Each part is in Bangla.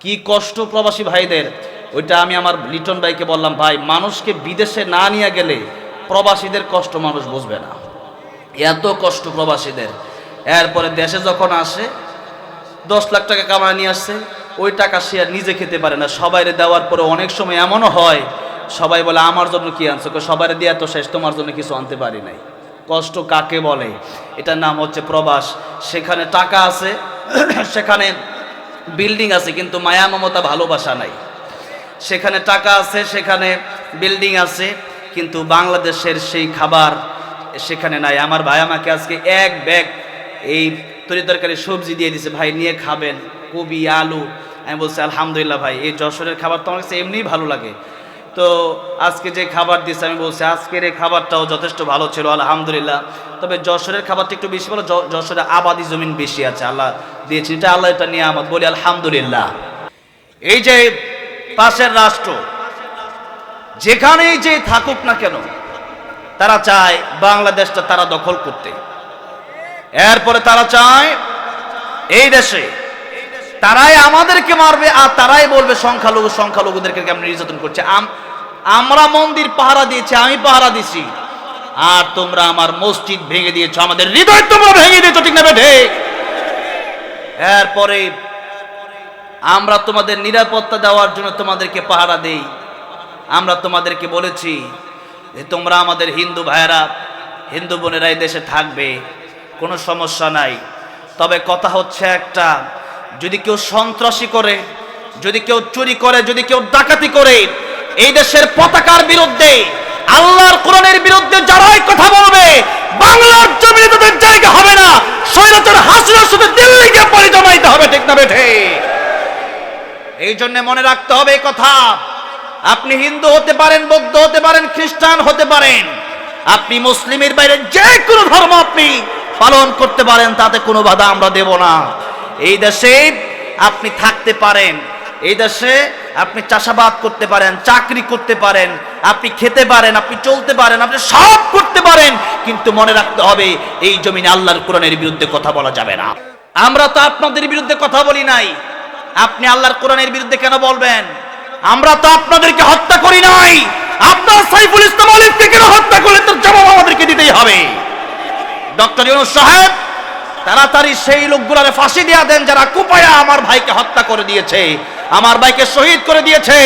কি কষ্ট প্রবাসী ভাইদের, ওইটা আমি আমার লিটন ভাইকে বললাম, ভাই, মানুষকে বিদেশে না নিয়ে গেলে প্রবাসীদের কষ্ট মানুষ বুঝবে না। এত কষ্ট প্রবাসীদের। এরপরে দেশে যখন আসে, দশ লাখ টাকা কামায় নিয়ে আসছে, ওই টাকা সে আর নিজে খেতে পারে না। সবাইরে দেওয়ার পরে অনেক সময় এমনও হয়, সবাই বলে, আমার জন্য কি আনছো? সবাই দিয়ে এত শেষ, তোমার জন্য কিছু আনতে পারি নাই। কষ্ট কাকে বলে? এটার নাম হচ্ছে প্রবাস। সেখানে টাকা আছে, সেখানে বিল্ডিং আছে, কিন্তু মায়া, মমতা ভালোবাসা নাই। সেখানে টাকা আছে, সেখানে বিল্ডিং আছে, কিন্তু বাংলাদেশের সেই খাবার সেখানে নাই। আমার ভাই আমাকে আজকে এক ব্যাগ এই তরি তরকারি সবজি দিয়ে দিছে, ভাই, নিয়ে খাবেন। কবি, আলু। আমি বলছি, আলহামদুলিল্লাহ ভাই, এই যশোরের খাবার তো আমার কাছে এমনিই ভালো লাগে। তো আজকে যে খাবার দিচ্ছে আমি বলছি আজকের এই খাবারটাও যথেষ্ট ভালো ছিল, আলহামদুলিল্লাহ। তবে যশোরের খাবারটা একটু বেশি ভালো যশোরে আবাদি জমিন বেশি আছে, আল্লাহ দিয়েছি এটা আল্লাহ এটা নিয়ে আমার বলি আলহামদুলিল্লাহ। এই যে পাশের রাষ্ট্র, যেখানেই যে থাকুক না কেন, তারা চায় বাংলাদেশটা তারা দখল করতে। এরপরে তারা চায় এই দেশে তারাই আমাদেরকে মারবে আর তারাই বলবে সংখ্যালঘু, সংখ্যালঘুদেরকে কেমন নির্যাতন করছে। আমরা মন্দির পাহারা দিয়েছি, আমি পাহারা দিছি। আর তোমরা আমার মসজিদ ভেঙে দিয়েছ, আমাদের হৃদয় তোমরা ভেঙে দিয়েছ, ঠিক না বেঠে? এরপরে আমরা তোমাদের নিরাপত্তা দেওয়ার জন্য তোমাদেরকে পাহারা দেই। আমরা তোমাদেরকে বলেছি যে তোমরা আমাদের হিন্দু ভাইয়েরা, হিন্দু বোনেরা দেশে থাকবে, কোনো সমস্যা নাই। তবে কথা হচ্ছে একটা, যদি কেউ সন্ত্রাসী করে, যদি কেউ চুরি করে, যদি কেউ ডাকাতি করে এই দেশের পতাকার বিরুদ্ধে, আল্লাহর কোরআনের বিরুদ্ধে যারাই কথা বলবে, বাংলার জমিনে তাদের জায়গা হবে না। স্বৈরাচার হাসিনার সাথে দিল্লি গিয়ে পাড়ি জমাইতে হবে, ঠিক না বেঠে? এই জন্য মনে রাখতে হবে কথা। আপনি হিন্দু হতে পারেন, বৌদ্ধ হতে পারেন, খ্রিস্টান হতে পারেন। আপনি মুসলিমের বাইরে যে কোনো ধর্ম আপনি পালন করতে পারেন, তাতে কোনো বাধা আমরা দেব না। এই দেশে আপনি থাকতে পারেন। এই দেশে আপনি চাষাবাদ করতে পারেন, চাকরি করতে পারেন, আপনি খেতে পারেন, আপনি চলতে পারেন, আপনি সব করতে পারেন, কিন্তু মনে রাখতে হবে এই জমিনে আল্লাহর কোরআনের বিরুদ্ধে কথা বলা যাবে না। আমরা তো আপনাদের বিরুদ্ধে কথা বলি নাই। আপনি আল্লাহর কোরআনের বিরুদ্ধে কেন বলবেন? আমরা তো আপনাদেরকে হত্যা করি নাই। আপনার সাইফুল ইসলাম আলিফকে কেন হত্যা করলেন? তার জবাব আমাদেরকে দিতেই হবে। ডক্টর ইউনুস সাহেব, তাড়াতাড়ি সেই লোকগুলারে ফাঁসি দিয়া দেন যারা কুপায়া আমার ভাইকে হত্যা করে দিয়েছে। আমার ভাইকে শহীদ করে দিয়েছে।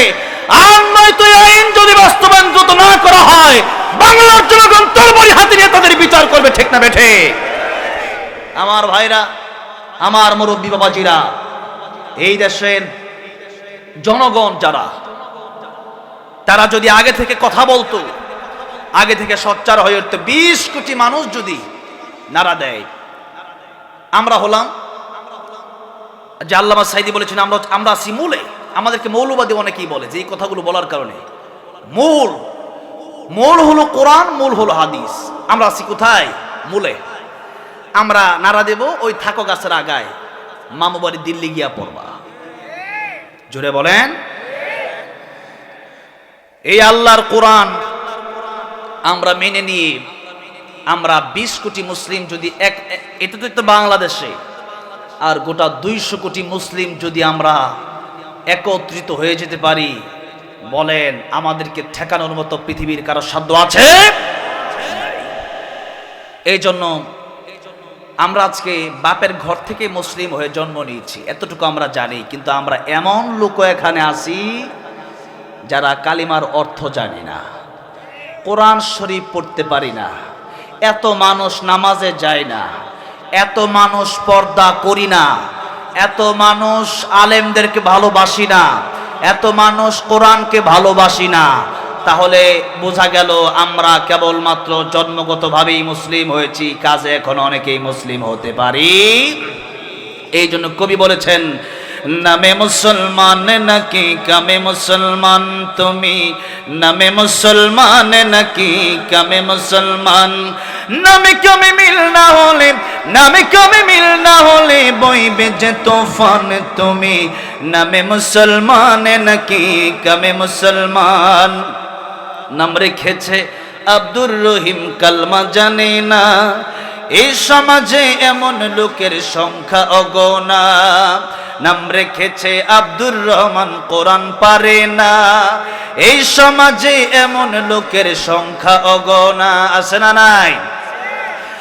আর নয়তো আইন যদি বাস্তবায়ন দ্রুত না করা হয়, বাংলার জনগণ তরবারি হাতে নিয়ে তাদের বিচার করবে, ঠিক না বেঠে? আমার ভাইরা, আমার মুরব্বী বাবাজিরা, এই দেশের জনগণ যারা, তারা যদি আগে থেকে কথা বলতো, আগে থেকে সচ্চার হয়ে উঠতো, বিশ কোটি মানুষ যদি নাড়া দেয়, আমরা হলাম যে আল্লামা সাইদি বলেছেন, আমরা আমরা আছি মূলে। আমাদেরকে মৌলবাদী অনেকেই বলে যে এই কথাগুলো বলার কারণে। মূল মূল হলো কোরআন, মূল হলো হাদিস। আমরা আছি কোথায়? মূলে। আমরা নাড়া দেব ওই থাকো গাছের আগায়। মামু বাড়ি দিল্লি গিয়া পড়বা। জোরে বলেন। এই আল্লাহর কোরআন আমরা মেনে নিয়ে, আমরা বিশ কোটি মুসলিম যদি এক এটা তো বাংলাদেশে। আর গোটা দুইশো কোটি মুসলিম যদি আমরা একত্রিত হয়ে যেতে পারি, বলেন আমাদেরকে ঠেকানোর মতো পৃথিবীর কারও সাধ্য আছে? এই জন্য আমরা আজকে বাপের ঘর থেকে মুসলিম হয়ে জন্ম নিয়েছি, এতটুকু আমরা জানি। কিন্তু আমরা এমন লোক এখানে আছি যারা কালিমার অর্থ জানি না, কোরআন শরীফ পড়তে পারি না, এত মানুষ নামাজে যায় না। এত মানুষ পর্দা করি না, এত মানুষ আলেমদেরকে ভালোবাসি না, এত মানুষ কোরআনকে ভালোবাসি না। তাহলে বোঝা গেল আমরা কেবলমাত্র জন্মগতভাবেই মুসলিম হয়েছি, কাজে এখন অনেকেই মুসলিম হতে পারি। এই জন্য কবি বলেছেন নামে মুসলমান নাকি কামে মুসলমান? তুমি নামে মুসলমান নাকি কামে মুসলমান? নামে কামে মিল না হলে, নামে কামে মিল না হলে বইবে যে তোফান তুমি। নামে মুসলমান নাকি কামে মুসলমান? নাম রেখেছে আব্দুর রহিম, কালমা জানে না। এই সমাজে এমন লোকের সংখ্যা অগনা নাম রেখেছে আব্দুর রহমান, কোরআন পারে না। এই সমাজে এমন লোকের সংখ্যা অগনা আছে না নাই?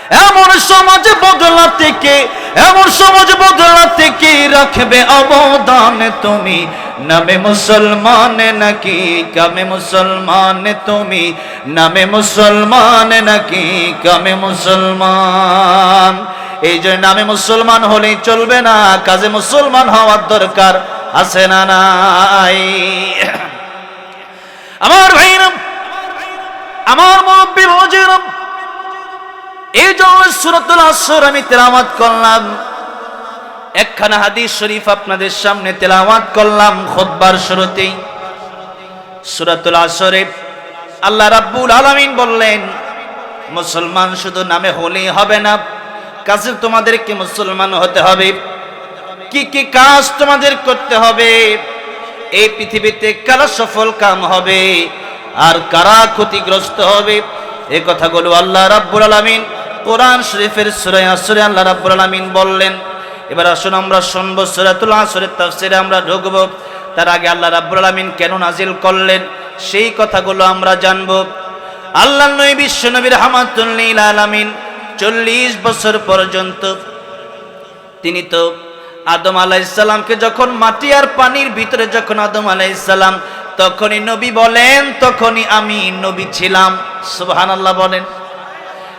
এমন সমাজ বদলা থেকে, এমন সমাজ বদলা থেকে রাখবে অবদান তুমি। নামে মুসলমান নাকি, কামে মুসলমান তুমি। নামে মুসলমান নাকি, কামে মুসলমান। এই যে নামে মুসলমান হলেই চলবে না, কাজে মুসলমান হওয়ার দরকার আছে না নাই। আমার ভাইরা আমার মুরব্বী বাবাজিরা এই জন্য সুরতুল আসর আমি তেলাওয়াত করলাম। একখানা হাদিস শরীফ আপনাদের সামনে তেলাওয়াত করলাম খোদবার শুরুতেই। সুরাতুল আসরে আল্লাহ রাব্বুল আলামিন বললেন, মুসলমান শুধু নামে হলেই হবে না, কাজে তোমাদেরকে মুসলমান হতে হবে। কি কি কাজ তোমাদের করতে হবে? এই পৃথিবীতে কারা সফল কাম হবে? আর কারা ক্ষতিগ্রস্ত হবে? এই কথাগুলো আল্লাহ রাব্বুল আলামিন কোরআন শরীফের সূরা আসরে আল্লাহ রাব্বুল আলামিন বললেন, এবার আসুন আমরা শুনব সূরাতুল আসরের তাফসীরে আমরা ঢুকব। তার আগে আল্লাহ রাব্বুল আলামিন কেন নাজিল করলেন, সেই কথাগুলো আমরা জানব। আল্লাহ নবী বিশ্ব নবীর হামাতুল্লিল আলামিন চল্লিশ বছর পর্যন্ত তিনি তো আদম আলাইসাল্লামকে যখন মাটি আর পানির ভিতরে যখন আদম আলাইসাল্লাম তখনই নবী বলেন, তখনই আমি নবী ছিলাম। সুবহান আল্লাহ বলেন।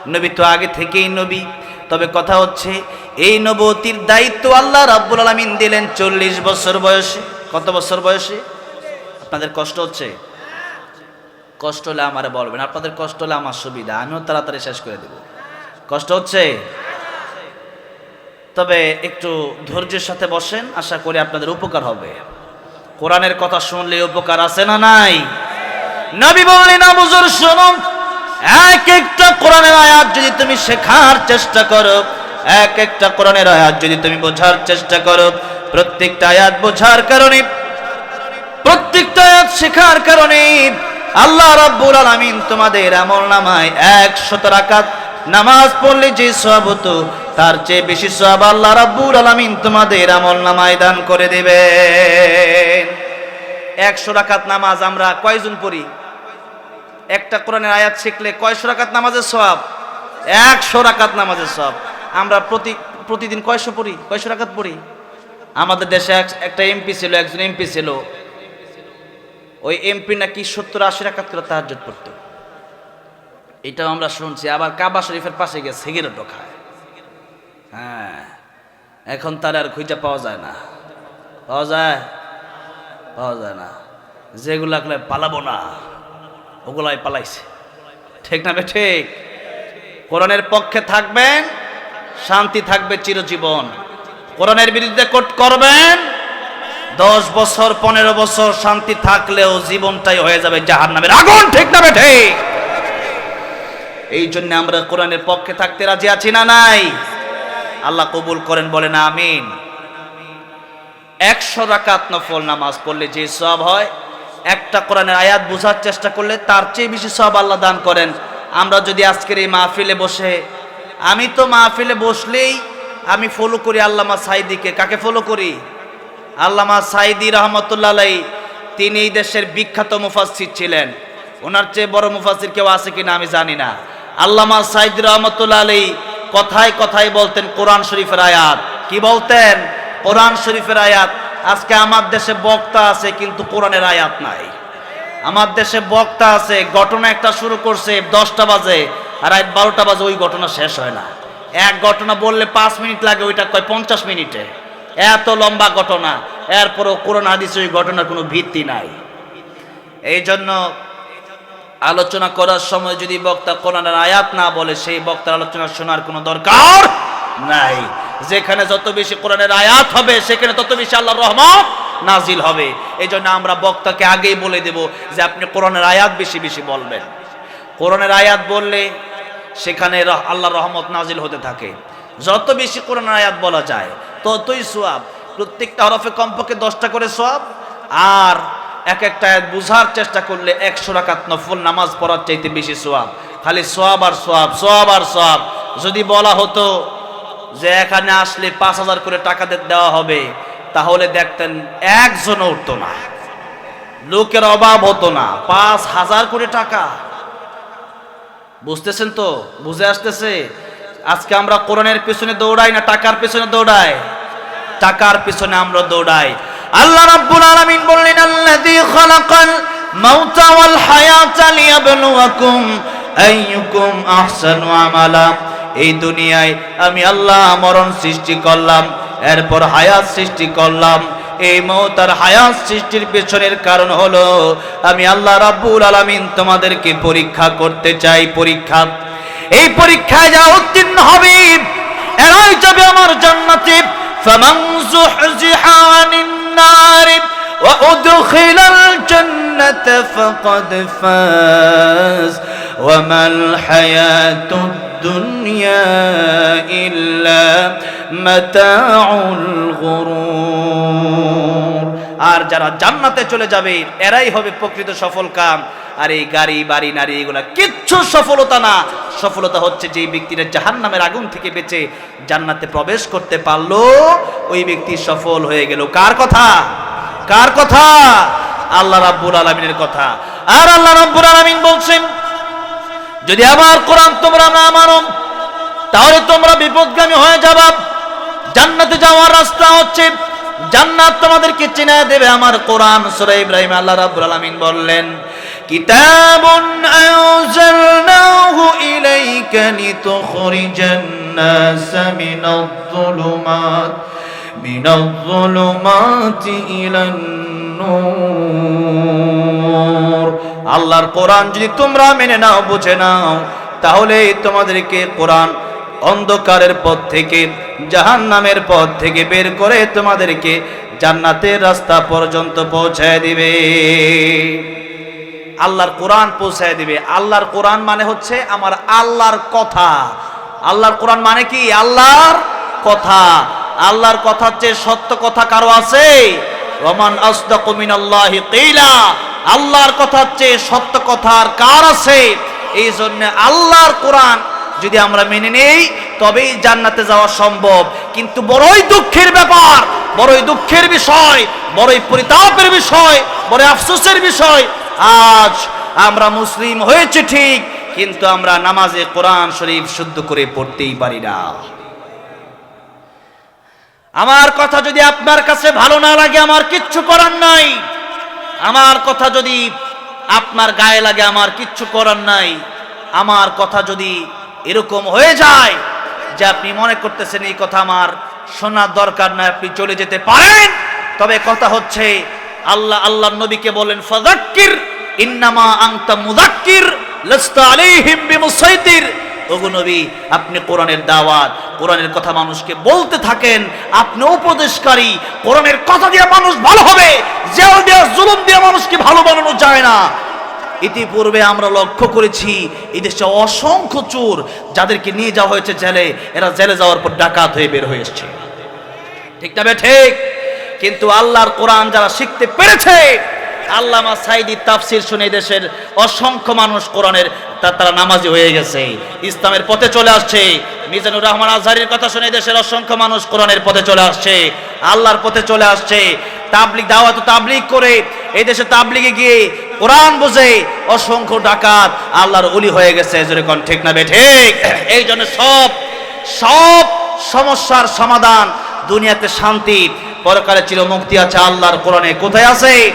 নবী তো আগে থেকেই নবী। তবে কথা হচ্ছে, এই নবতির দায়িত্ব আল্লাহ রাব্বুল আলামিন দিলেন চল্লিশ বছর বয়সে। কত বছর বয়সে? আপনাদের কষ্ট হচ্ছে? কষ্ট হলে আমারে বলবেন, আপনাদের কষ্ট হলে আমার সুবিধা, আমিও তাড়াতাড়ি শেষ করে দেব। কষ্ট হচ্ছে? তবে একটু ধৈর্যের সাথে বসেন, আশা করি আপনাদের উপকার হবে। কোরআনের কথা শুনলে উপকার আছে না নাই? নবী বললেন আবুজুর শুনুন। এক একটা কোরআনের আয়াত যদি তুমি শেখার চেষ্টা করো, এক একটা কোরআনের আয়াত যদি তুমি বোঝার চেষ্টা করো, প্রত্যেকটা আয়াত বোঝার কারণে, প্রত্যেকটা আয়াত শেখার কারণে আল্লাহ রাব্বুল আলামিন তোমাদের আমল নামায় একশত রাকাত নামাজ পড়লে যে সব হতো, তার চেয়ে বেশি সব আল্লাহ রাব্বুল আলামিন তোমাদের আমল নামায় দান করে দেবেন। একশো রাকাত নামাজ আমরা কয়জন পড়ি? একটা কোরআনের আয়াত শিখলে কয়শো রাকাত নামাজের সব একশো রাকাত নামাজের সব আমরা প্রতি, প্রতিদিন কয়শো পড়ি? কয়শো রাকাত পড়ি? আমাদের দেশে এক- একটা এমপি ছিল, একজন এমপি ছিল। ওই এমপি নাকি সত্তর আশি রাকাত করে তাহাজ্জুদ পড়তো। এটাও আমরা শুনছি, আবার কাবা শরীফের পাশে গিয়ে সিগারেটও খায়। হ্যাঁ এখন তার আর খুঁজে পাওয়া যায় না। পাওয়া যায়? পাওয়া যায় না। যেগুলা গুলো পালাবো না। ওগুলাই পালাইছে। ঠিক না ঠিক? কোরআনের পক্ষে থাকবেন, শান্তি থাকবে চিরজীবন। কোরআনের বিরুদ্ধে কোট করবেন, দশ বছর, পনেরো বছর শান্তি থাকলেও জীবনটাই হয়ে যাবে জাহার নামের আগুন। ঠিক না ঠিক? এই জন্য আমরা কোরআনের পক্ষে থাকতে রাজি আছি না নাই? আল্লাহ কবুল করেন, বলেন আমিন। একশো রাকাত নফল নামাজ পড়লে যে সব হয় একটা কোরআনের আয়াত বোঝার চেষ্টা করলে তার চেয়ে বেশি সব আল্লাহ দান করেন। আমরা যদি আজকের এই মাহফিলে বসে, আমি তো মাহফিলে বসলেই আমি ফলো করি আল্লামা সাইদিকে। কাকে ফলো করি? আল্লামা সাইদি রহমতুল্লাহ তিনি এই দেশের বিখ্যাত মুফাসির ছিলেন। ওনার চেয়ে বড় মুফাসির কেউ আছে কিনা আমি জানি না। আল্লামা সাইদ রহমতুল্লাহ আলাই কথায় কথায় বলতেন কোরআন শরীফের আয়াত। কি বলতেন? কোরআন শরীফের আয়াত আজকে আমার দেশে বক্তা আছে, কিন্তু কোরআনের আয়াত নাই। আমার দেশে বক্তা আছে, ঘটনা একটা শুরু করছে দশটা বাজে আর রাত বারোটা বাজে, ওই ঘটনা শেষ হয় না। এক ঘটনা বললে পাঁচ মিনিট লাগে, ওইটা কয় পঞ্চাশ মিনিটে। এত লম্বা ঘটনা, এরপরও কোরআন হাদিসে ওই ঘটনার কোনো ভিত্তি নাই। এই জন্য আলোচনা করার সময় যদি বক্তা কোরআনের আয়াত না বলে, সেই বক্তার আলোচনা শোনার কোনো দরকার নাই। যেখানে যত বেশি কোরআনের আয়াত হবে, সেখানে তত বেশি আল্লাহর রহমত নাজিল হবে। এই জন্য আমরা বক্তাকে আগেই বলে দেব যে আপনি কোরআনের আয়াত বেশি বেশি বলবেন। কোরআনের আয়াত বললে সেখানে আল্লাহর রহমত নাজিল হতে থাকে। যত বেশি কোরআনের আয়াত বলা যায়, ততই সোয়াব। প্রত্যেকটা হরফে কমপক্ষে দশটা করে সোয়াব। আর এক একটা আয়াত বুঝার চেষ্টা করলে একশো রাকাত নফল নামাজ পড়ার চাইতে বেশি সোয়াব। খালি সোয়াব আর সোয়াব সোয়াব আর সোয়াব। যদি বলা হতো যে এখানে আসলে পাঁচ হাজার করে টাকা দেওয়া হবে, তাহলে দেখতেন একজনও উঠতো না। লোকের অভাব হতো না। পাঁচ হাজার করে টাকা। বুঝতেছেন তো? বুঝে আসতেছে? আজকে আমরা কোরআনের পিছনে দৌড়াই না টাকার পিছনে দৌড়াই? টাকার পিছনে আমরা দৌড়াই। আল্লাহ রাব্বুল আলামিন বললেন, আল্লাযী খালাকাল মাউতা ওয়াল হায়াতা লিয়াবলুয়াকুম আইয়ুকুম আহসানু আমালা। এই দুনিয়ায় আমি আল্লাহ মরণ সৃষ্টি করলাম, এরপর হায়াত সৃষ্টি করলাম। এই মৌতার হায়াত সৃষ্টির পেছনের কারণ হলো, আমি আল্লাহ রাব্বুল আলামিন তোমাদেরকে পরীক্ষা করতে চাই, পরীক্ষা। এই পরীক্ষায় যা উত্তীর্ণ হবে, এরাই যাবে আমার জান্নাতে। ওয়া উদখিলাল জান্নাতা ফাকাদ মাল হায়াতুদ দুনিয়া ইল্লা মাতাউল গুরুর আর যারা জান্নাতে চলে যাবে, এরাই হবে প্রকৃত সফল কাম। আর এই গাড়ি, বাড়ি, নারী, এগুলা কিচ্ছু সফলতা না। সফলতা হচ্ছে যে ব্যক্তিরা জাহান নামের আগুন থেকে বেঁচে জান্নাতে প্রবেশ করতে পারল, ওই ব্যক্তি সফল হয়ে গেল। কার কথা? কার কথা? আল্লাহ রাব্বুল আলামিনের কথা। আর আল্লাহ রাব্বুল আলামিন বলছেন যদি আবার কোরআন তোমরা না মানো, তাহলে তোমরা বিপদগামী হয়ে যাবা। জান্নাতে যাওয়ার রাস্তা হচ্ছে, জান্নাত তোমাদেরকে চিনা দেবে আমার কোরআন। সূরা ইব্রাহিম আল্লাহ রাব্বুল আলামিন বললেন, কিতাবুন আনজালনাহু ইলাইকা লিতুখরিজান নাস মিনাজ-যুলুমাত মিনাজ-যুলুমাতি ইলান নূর। আল্লাহর কোরআন যদি তোমরা মেনে নাও, বুঝে নাও, তাহলে তোমাদেরকে কোরআন অন্ধকারের পথ থেকে, জাহান্নামের পথ থেকে বের করে তোমাদেরকে জান্নাতের রাস্তা পর্যন্ত পৌঁছায় দিবে। আল্লাহর কোরআন পৌঁছায় দিবে। আল্লাহর কোরআন মানে হচ্ছে আমার আল্লাহর কথা। আল্লাহর কোরআন মানে কি? আল্লাহর কথা। আল্লাহর কথা চেয়ে সত্য কথা কারও আছে? রমান আসদাকু মিনাল্লাহি কিলা। আল্লাহর কথা চেয়ে সত্য কথা আর কার আছে? এই জন্য আল্লাহর কোরআন যদি আমরা মেনে নেই, তবেই জান্নাতে যাওয়া সম্ভব। কিন্তু বড়ই দুঃখের ব্যাপার, বড়ই দুঃখের বিষয়, বড়ই পরিতাপের বিষয় বড় আফসোসের বিষয়। আজ আমরা মুসলিম হয়েছে ঠিক, কিন্তু আমরা নামাজে কোরআন শরীফ শুদ্ধ করে পড়তেই পারি না। আমার কথা যদি আপনার কাছে ভালো না লাগে, আমার কিচ্ছু করার নাই। আমার কথা যদি আপনার গায়ে লাগে, আমার কিচ্ছু করার নাই। আমার কথা যদি এরকম হয়ে যায় যে আপনি মনে করতেছেন এই কথা আমার শোনার দরকার নয় আপনি চলে যেতে পারেন। তবে কথা হচ্ছে, আল্লাহ আল্লাহ নবীকে বলেন ফাজাক্কির ইন্নামা আংতা মুদাক্কির লাস্তা আলাইহিম বিমুসাইতির। ওগো আপনি কোরআনের দাওয়াত, কোরআনের কথা মানুষকে বলতে থাকেন, আপনি উপদেশকারী, কোরআনের কথা দিয়ে মানুষ ভালো হবে, জেল দিয়ে, জুলুম দিয়ে মানুষকে ভালো বানানো যায় না। ইতিপূর্বে আমরা লক্ষ্য করেছি এই দেশে অসংখ্য চোর যাদেরকে নিয়ে যাওয়া হয়েছে জেলে, এরা জেলে যাওয়ার পর ডাকাত হয়ে বের হয়ে এসছে। ঠিক না ঠিক? কিন্তু আল্লাহর কোরআন যারা শিখতে পেরেছে আল্লামা সাইদি তাফসির শুনে দেশের অসংখ্য মানুষ কোরআনের তারা নামাজি হয়ে গেছে। ইসলামের পথে চলে আসছে। মিজানুর রহমান আজহারির কথা শুনে দেশের অসংখ্য মানুষ কোরআনের পথে চলে আসছে। আল্লাহর পথে চলে আসছে। তাবলিগ দাওয়াত তাবলিগ করে এই দেশে তাবলিগে গিয়ে কোরআন বুঝে অসংখ্য ডাকাত আল্লাহর অলি হয়ে গেছে। যেরকম ঠিক না ঠিক? এই জন্য সব সব সমস্যার সমাধান দুনিয়াতে শান্তি, পরকালে চির মুক্তি আছে আল্লাহর কোরআনে। কোথায় আছে?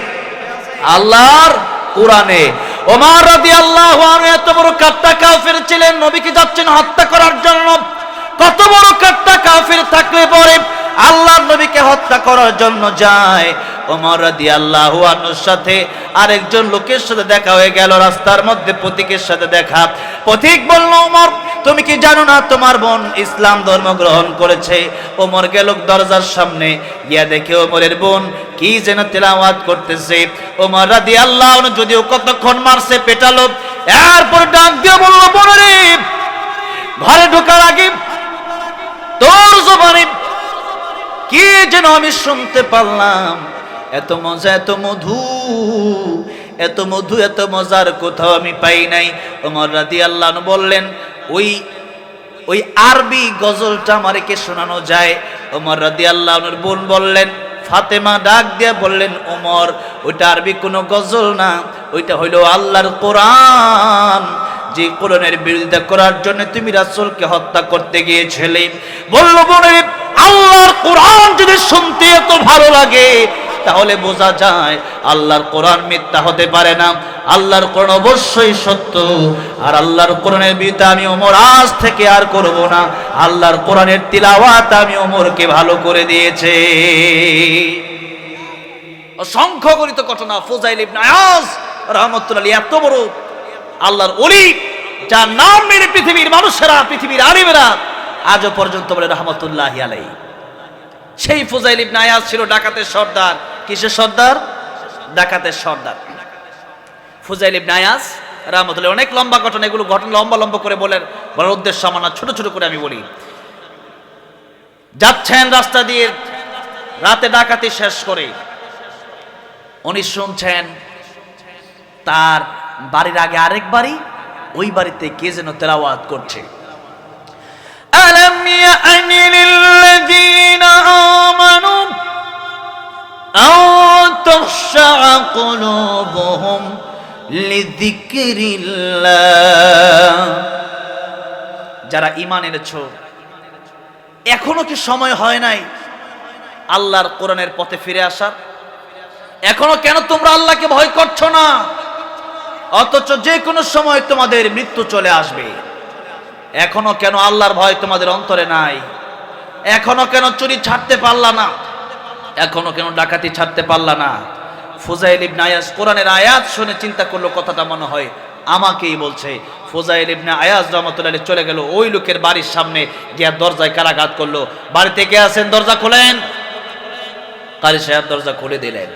আল্লাহর কোরআনে। ওমর রাদিয়াল্লাহু আনহু এত বড় কাট্টা কাফির ছিলেন, নবীকে যাচ্ছেন হত্যা করার জন্য। কত বড় কাট্টা কাফির থাকলে পরে আল্লাহর নবীকে হত্যা করার জন্য যায়। ওমর রাদিয়াল্লাহু আনহুর সাথে আরেকজন লোকের সাথে দেখা হয়ে গেল, রাস্তার মধ্যে প্রতীকের সাথে দেখা। প্রতীক বলল, ওমর তুমি কি জানো না তোমার বোন ইসলাম ধর্ম গ্রহণ করেছে? ওমর গেল দরজার সামনে, গিয়া দেখে ওমরের বোন কি যেন তেলাওয়াত করতেছে। ওমর রাদি আল্লাহ যদিও কতক্ষণ মারছে পেটালো, এরপর ডাক দিয়ে বলল বোন রে ঘরে ঢোকার আগে তোর জবানে কি যেন আমি শুনতে পারলাম? এত মজা, এত মধু এত মধু, এত মজার কোথাও আমি পাই নাই। ওমর রাদি আল্লাহ বললেন ওই ওই আরবি গজলটা আমাকে শোনানো যায়? ওমর রাদি আল্লাহর বোন বললেন, ফাতেমা ডাক দিয়ে বললেন, ওমর, ওইটা আরবি কোনো গজল না, ওইটা হইল আল্লাহর কোরআন। যে কোরআনের বিরোধিতা করার জন্য তুমি রাসূলকে হত্যা করতে গিয়েছিলে। বলল, বোনের, আল্লাহর কোরআন যদি শুনতে এত ভালো লাগে তাহলে বোঝা যায় আল্লাহর কোরআন মিথ্যা হতে পারে না। আল্লাহর কোরআন অবশ্যই সত্য। আর আল্লাহর কোরআনের বিরুদ্ধে আমি ওমর আজ থেকে আর করব না। আল্লাহর কোরআনের তিলাওয়াত আমি ওমরকে ভালো করে দিয়েছে। অসংখ্য গণিত ঘটনা, ফোজাইল ইবনে আয়াজ রহমতুল্লাহ এত বড় আল্লাহর অলি যার নাম মেরে পৃথিবীর মানুষেরা, পৃথিবীর আলিমেরা আজও পর্যন্ত বলে রহমতুল্লাহ আলাই সেই ফুজাইল ইবনে আয়াজ ছিল ডাকাতের সর্দার। কিসের সর্দার? ডাকাতের সর্দার। ফুজাইল ইবনে আয়াজ রহমতুল্লাহ অনেক লম্বা ঘটনা এগুলো ঘটনা লম্বা লম্বা করে বলেন। বলার উদ্দেশ্য আমার না, ছোট ছোট করে আমি বলি। যাচ্ছেন রাস্তা দিয়ে, রাতে ডাকাতি শেষ করে। উনি শুনছেন, তার বাড়ির আগে আরেক বাড়ি, ওই বাড়িতে কে যেন তেলাওয়াত করছে। ألم يأن للذين آمنوا أن تخشع قلوبهم لذكر الله যারা ইমান এনেছ এখনো কি সময় হয় নাই আল্লাহর কোরআনের পথে ফিরে আসার এখনো কেন তোমরা আল্লাহকে ভয় করছো না অথচ যে কোনো সময় তোমাদের মৃত্যু চলে আসবে এখনও কেন আল্লাহর ভয় তোমাদের অন্তরে নাই? এখনও কেন চুরি ছাড়তে পারলা না? এখনও কেন ডাকাতি ছাড়তে পারলা না? ফুজাইল ইবনে আয়াজ কোরআনের আয়াত শুনে চিন্তা করল, কথাটা মনে হয় আমাকেই বলছে। ফুজাইল ইবনে আয়াজ রহমতুল্লাহ চলে গেল ওই লোকের বাড়ির সামনে গিয়া দরজায় কারাঘাত করল। বাড়িতে কে আছেন? দরজা খোলেন? কারি সাহেব দরজা খুলে দিলেন।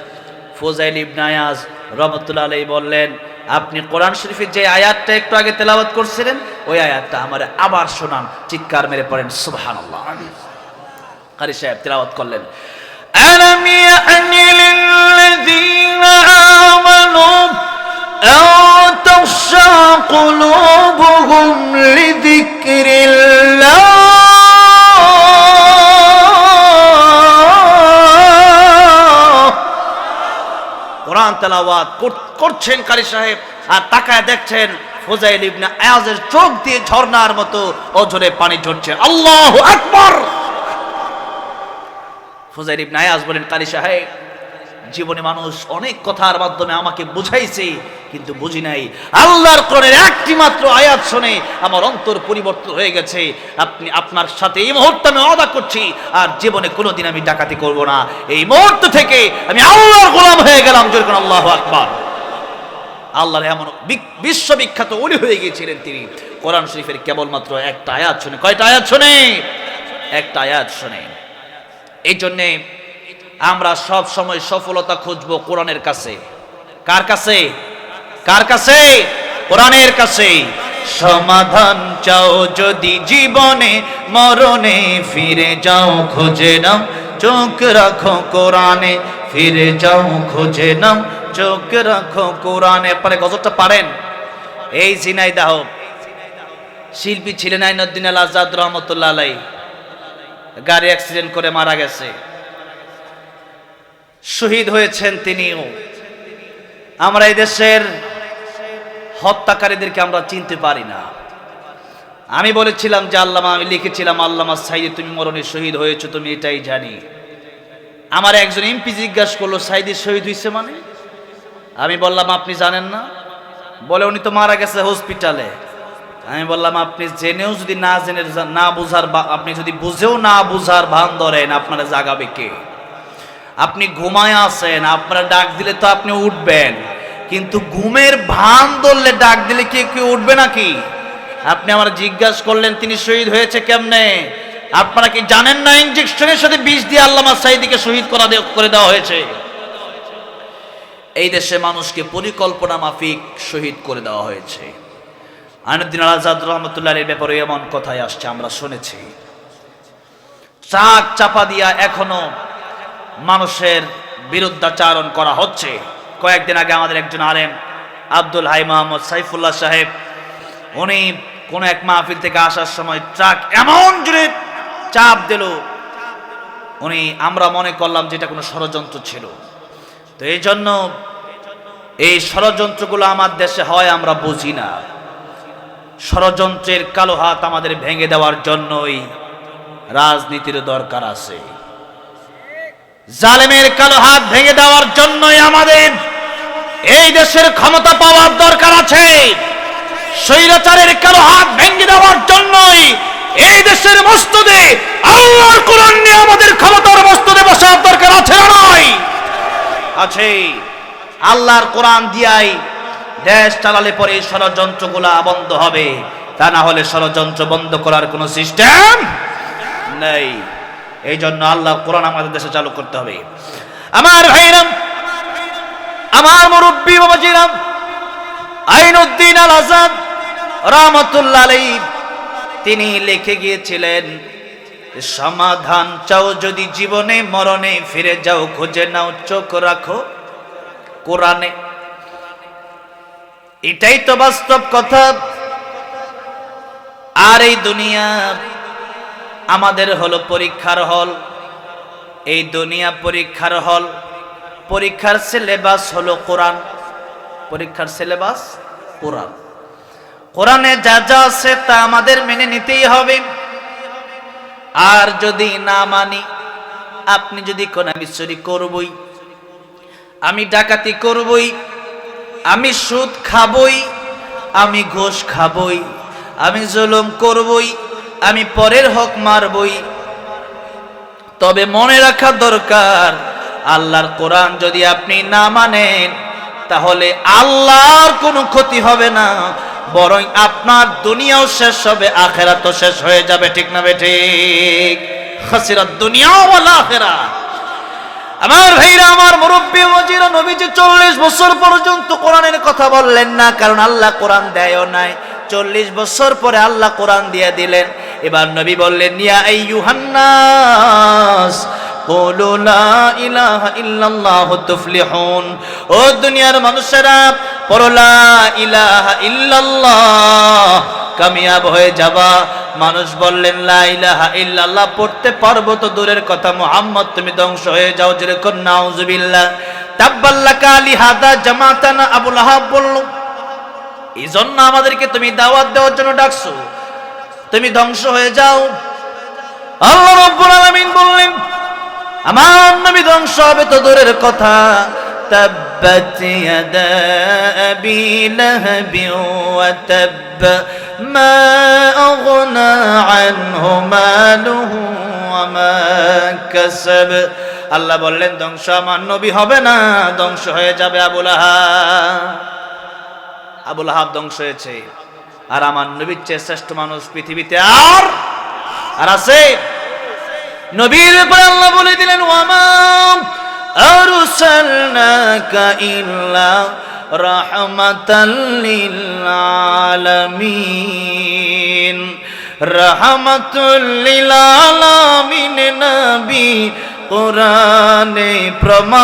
ফোজাইল ইবনে আয়াজ রহমতুল্লাহ আলাইহি বললেন আপনি কোরআন শরীফের যে আয়াতটা একটু আগে তেলাওয়াত করছিলেন ওই আয়াতটা আমার আবার শোনান চিৎকার মেরে পড়েন সুবহানাল্লাহ কারি সাহেব তেলাওয়াত করলেন ألم يأن للذين آمنوا أن تخشع قلوبهم لذكر الله তেলাওয়াত করছেন কারি সাহেব, আর তাকায় দেখছেন ফোজাইল ইবনে আয়াজের চোখ দিয়ে ঝর্ণার মতো অঝরে পানি ঝরছে। আল্লাহ আকবার! ফোজাইল ইবনে আয়াজ বলেন, কারি সাহেব জীবনে মানুষ অনেক কথার মাধ্যমে আমাকে বুঝাইছে, কিন্তু বুঝি নাই। আল্লাহর কোরআনের একটি মাত্র আয়াত শুনে আমার অন্তর পরিবর্তন হয়ে গেছে। আপনি আপনার সাথে এই মুহূর্তে আমি অদা করছি, আর জীবনে কোনোদিন আমি ডাকাতি করব না। এই মুহূর্ত থেকে আমি আল্লাহর গোলাম হয়ে গেলাম যেরকম আল্লাহ আকবার। আল্লাহর এমন বিশ্ববিখ্যাত অলি হয়ে গিয়েছিলেন তিনি। কোরআন শরীফের কেবলমাত্র একটা আয়াত শুনে, কয়টা আয়াত শুনে? একটা আয়াত শুনে। এই জন্যে আমরা সব সময় সফলতা খুঁজবো কোরআনের কাছে। কার কাছে? কার কাছে? কোরআনের কাছে। সমাধান চাও যদি জীবনে, মরণে ফিরে যাও খুঁজে নাও। চোখ রাখো কোরআনে, ফিরে যাও খুঁজে নাও। চোখ রাখো কোরআনে। পরে গজলটা পারেন। এই ঝিনাইদাহ শিল্পী ছিলেন আইনুদ্দিন আল আজাদ রহমতুল্লাহ আলাই গাড়ি অ্যাক্সিডেন্ট করে মারা গেছে। শহীদ হয়েছেন তিনিও। আমরা এই দেশের হত্যাকারীদেরকে আমরা চিনতে পারি না। আমি বলেছিলাম যে আল্লামা, আমি লিখেছিলাম, আল্লামা সাইদি, তুমি মরণে শহীদ হয়েছো, তুমি এটাই জানি। আমার একজন এমপি জিজ্ঞাসা করল, সাইদি শহীদ হয়েছে মানে? আমি বললাম, আপনি জানেন না? বলে, উনি তো মারা গেছে হসপিটালে। আমি বললাম, আপনি জেনেও যদি না জেনে, না বুঝার আপনি যদি বুঝেও না বুঝার ভান ধরেন, আপনারা জাগাবে কে? আপনি ঘুমায় আছেন, আপনারা ডাক দিলে তো আপনি উঠবেন। কিন্তু ঘুমের ভান ধরলে ডাক দিলে কে কেউ উঠবে নাকি? আপনি আমার জিজ্ঞাসা করলেন, তিনি শহীদ হয়েছে কেমনে? আপনারা কি জানেন না ইঞ্জেকশনের সাথে বিষ দিয়ে আল্লামা সাইদিকে শহীদ করা করে দেওয়া হয়েছে? এই দেশে মানুষকে পরিকল্পনা মাফিক শহীদ করে দেওয়া হয়েছে। আইনুদ্দিন আজাদ রহমতুল্লাহ এর ব্যাপারে এমন কথাই আসছে, আমরা শুনেছি। চাক চাপা দিয়া এখনও মানুষের বিরুদ্ধাচারণ করা হচ্ছে। কয়েকদিন আগে আমাদের একজন আলেম, আব্দুল হাই মোহাম্মদ সাইফুল্লাহ সাহেব, উনি কোন এক মাহফিল থেকে আসার সময় ট্রাক এমন জুড়ে চাপ দিল। উনি, আমরা মনে করলাম যে এটা কোনো ষড়যন্ত্র ছিল। তো এই জন্য এই ষড়যন্ত্রগুলো আমার দেশে হয় আমরা বুঝি না। ষড়যন্ত্রের কালো হাত আমাদের ভেঙে দেওয়ার জন্যই রাজনীতির দরকার আছে। জালেমের কালো হাত ভেঙে দেওয়ার জন্যই আমাদের এই দেশের ক্ষমতা পাওয়ার দরকার আছে। স্বৈরাচারের কালো হাত ভেঙে দেওয়ার জন্যই এই দেশের মস্তদে আল্লাহর কোরআন নিয়ে আমাদের ক্ষমতার মস্তদে বসার দরকার আছে না নয় আছে। আল্লাহর কোরআন দিয়াই দেশ চালালে পরে ষড়যন্ত্রগুলা বন্ধ হবে। তা না হলে ষড়যন্ত্র বন্ধ করার কোনো সিস্টেম নেই। এই জন্য আল্লাহ কোরআন আমাদের দেশে চালু করতে হবে। আমার ভাইরাম, আমার মুরব্বী বাবাজিরাম, আইনুদ্দিন আল আজাদ রহমতুল্লাহ আলাই তিনি লিখে গিয়েছিলেন, সমাধান চাও যদি জীবনে, মরণে ফিরে যাও, খুঁজে নাও, চোখ রাখো। কোরআনে এটাই তো বাস্তব কথা। আর এই দুনিয়া আমাদের হলো পরীক্ষার হল। এই দুনিয়া পরীক্ষার হল। পরীক্ষার সিলেবাস হলো কোরআন। পরীক্ষার সিলেবাস কোরআন। কোরআনে যা যা আছে তা আমাদের মেনে নিতেই হবে। আর যদি না মানি, আপনি যদি কোন আমি চুরি করবই, আমি ডাকাতি করবই, আমি সুদ খাবই, আমি ঘোষ খাবই, আমি জুলুম করবই আমি পরের হক মারবই। তবে মনে রাখা দরকার, আল্লাহর কোরআন যদি আপনি না মানেন, তাহলে আল্লাহর কোনো ক্ষতি হবে না, বরং আপনার দুনিয়াও শেষ হবে, আখেরাতও শেষ হয়ে যাবে, ঠিক না বে ঠিক? খাসিরাত দুনিয়াও ওয়াল আখেরা আমার ভাইরা, আমার মুরব্বী, মজিরা, নবীজি চল্লিশ বছর পর্যন্ত কোরআনের কথা বললেন না, কারণ আল্লাহ কোরআন দেয়ও নাই। চল্লিশ বছর পরে আল্লাহ কোরআন দিয়ে দিলেন। এবার নবী বললেন ইয়া আইয়ুহান্নাস قولوا لا إله إلا الله تفلحون ও দুনিয়ার মানুষেরা পড়ো লা ইলাহা ইল্লাল্লাহ কামিয়াব হয়ে যাবা মানুষ বললেন লা ইলাহা ইল্লাল্লাহ পড়তে পারবো তো দূরের কথা মুহাম্মদ তুমি ধ্বংস হয়ে যাও যেরকম নাউজুবিল্লাহ তাব্বাল্লাকা লিহাদা জামাতানা আবুল আহাব বলল এই জন্য আমাদেরকে তুমি দাওয়াত দেওয়ার জন্য ডাকছো তুমি ধ্বংস হয়ে যাও আল্লাহ রব্বুল আলামিন বললেন আমার নবী ধ্বংস হবে তো দূরের কথা تبت يدا أبي لهب وتب ما أغنى عنه ماله وما كسب আল্লাহ বললেন ধ্বংস আমার নবী হবে না ধ্বংস হয়ে যাবে আবুল আহাব আবুল আহাব ধ্বংস হয়েছে আর আমার নবীর চেয়ে শ্রেষ্ঠ মানুষ পৃথিবীতে আর আর আছে। নবীর উপরে আল্লাহ বলে দিলেন ওয়ামাম আরসালনাকা ইল্লা রাহমাতাল লিল আলামিন রাহমাতুল লিল আলামিন নবী, কোরআনে প্রমাণ।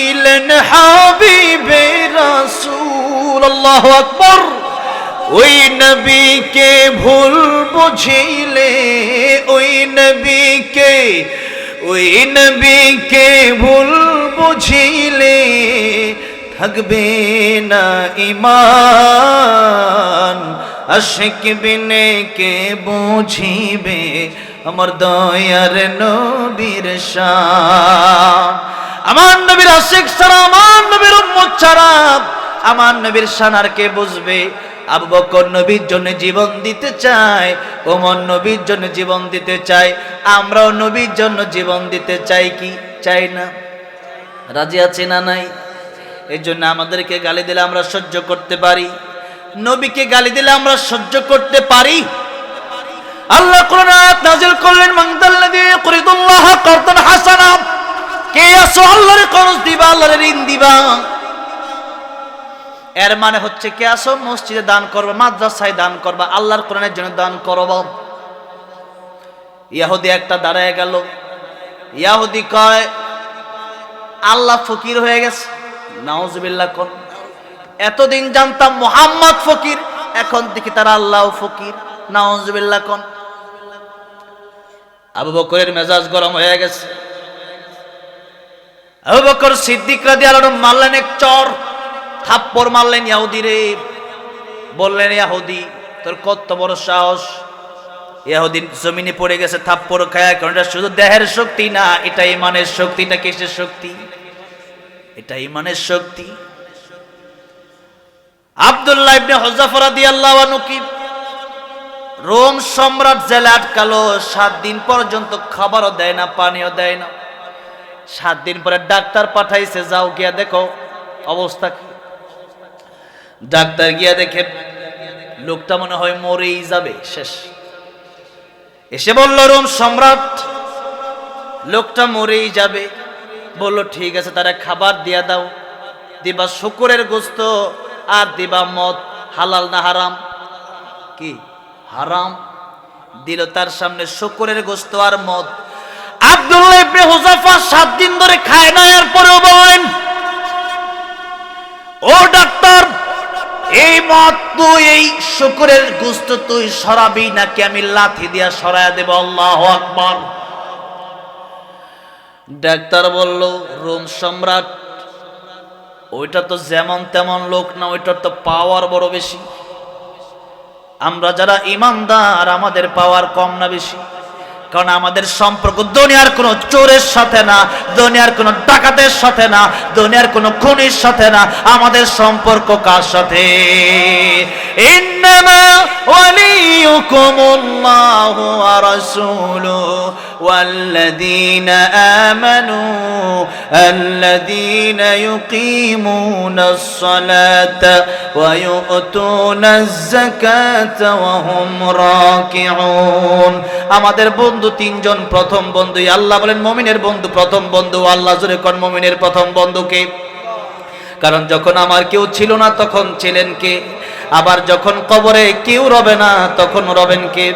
দিলেন হাবিবে রাসূল আল্লাহু আকবার, ওই নবীকে ভুল বুঝিলে, ওই নবীকে ওই নবীকে ভুল বুঝিলে থাকবে না ইমান আশিক বিনে কে বুঝিবে, আমার দয়ার নবীর শান। আমার নবীর আশিক ছাড়া, আমার নবীর উম্মত ছাড়া, আমার নবীর শান আর কে বুঝবে? আবু বকর নবীর জন্য জীবন দিতে চায়, ওমর নবীর জন্য জীবন দিতে চায়, আমরাও নবীর জন্য জীবন দিতে চাই কি? চাই না। রাজি আছি না নাই? এই জন্য আমাদেরকে গালি দিলে আমরা সহ্য করতে পারি। নবীকে গালি দিলে আমরা সহ্য করতে পারি। আল্লাহ কোরআন নাযিল করলেন মানদাল্লাযী ইয়াকরিদুল্লাহ কারদান হাসানা কে আছো আল্লাহর করজ দিবা, আল্লাহর ঋণ দিবা? এর মানে হচ্ছে কে আসো মসজিদে দান করবা, মাদ্রাসায় দান করবা, আল্লাহর কোরআনের জন্য দান করবা। ইয়াহুদি একটা দাঁড়ায় গেল। ইয়াহুদি কয়, আল্লাহ ফকির হয়ে গেছে। নাউজুবিল্লাহ কোন এতদিন জানতাম মোহাম্মদ ফকির, এখন দেখি তারা আল্লাহ ফকির। নাউজুবিল্লাহ কোন আবু বকরের মেজাজ গরম হয়ে গেছে। মারলেন এক চর, থাপ্পড় মারলেন ইয়াহুদি রে বললেন, ইয়াহুদি, তোর কত বড় সাহস? জমিনে পড়ে গেছে থাপ্পড় খায়, কারণ এটা শুধু দেহের শক্তি না, এটা ইমানের শক্তি, এটা কিসের শক্তি? এটা ইমানের শক্তি? আব্দুল্লাহ ইবনে কি রোম সম্রাট জেলে আটকালো, সাত দিন পর্যন্ত খাবারও দেয় না, পানিও দেয় না। সাত দিন পরে ডাক্তার পাঠাইছে, যাও গিয়া দেখো অবস্থা কি। ডাক্তার গিয়া দেখে লোকটা মনে হয় মরেই যাবে, শেষ। এসে বলল, রোম সম্রাট, লোকটা মরেই যাবে। বলল, ঠিক আছে, তারা খাবার দিয়া দাও। দিবা শুকুরের গোস্ত আর দিবা মদ, হালাল না হারাম। কি? হারাম? দিল তার সামনে শুকুরের গোস্ত আর মদ। আব্দুল্লাহ ইবনে হুযাফা সাত দিন ধরে খায় না এর পরেও বলেন, ও ডাক্তার, এই মদ তুই, এই শুকুরের গোস্ত তুই সরাবি নাকি আমি লাথি দিয়া দেব? আল্লাহ আকবার। ডাক্তার বলল, রোম সম্রাট, ওইটা তো যেমন তেমন লোক না, ওইটার তো পাওয়ার বড় বেশি। আমরা যারা ইমানদার, আমাদের পাওয়ার কম না বেশি। কারণ আমাদের সম্পর্ক দুনিয়ার কোনো চোরের সাথে না, দুনিয়ার কোনো ডাকাতের সাথে না, দুনিয়ার কোনো খুনির সাথে না। আমাদের সম্পর্ক কার সাথে? ইন্নামা ওয়ালিয়ুকুমুল্লাহু ওয়া রাসূলুহু। والذين آمنوا الذين يقيمون الصلاة ويؤتون الزكاة وهم راكعون আমাদের বন্ধু তিনজন প্রথম বন্ধু আল্লাহ বলেন মমিনের বন্ধু প্রথম বন্ধু আল্লাহ জোরে কোন মমিনের প্রথম বন্ধুকে কারণ যখন আমার কেউ ছিল না তখন ছিলেন কে আবার যখন কবরে কেউ রবে না তখন রবেন কে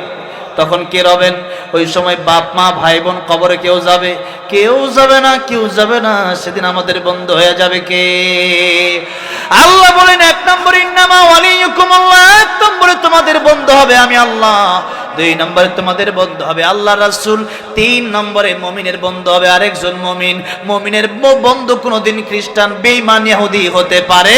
তখন কে রবেন? ওই সময় বাপ, মা, ভাই, বোন কবরে কেউ যাবে? কেউ যাবে না, কেউ যাবে না। সেদিন আমাদের বন্ধ হয়ে যাবে কে? আল্লাহ বলেন, এক নম্বর ইন্নামা ওয়ালিয়ুকুম আল্লাহ এক নম্বরে তোমাদের বন্ধ হবে আমি আল্লাহ। দুই নম্বরে তোমাদের বন্ধ হবে আল্লাহ রাসূল। তিন নম্বরে মমিনের বন্ধ হবে আরেকজন মমিন। মমিনের বন্ধু কোনোদিন খ্রিস্টান, বেঈমান, ইহুদি হতে পারে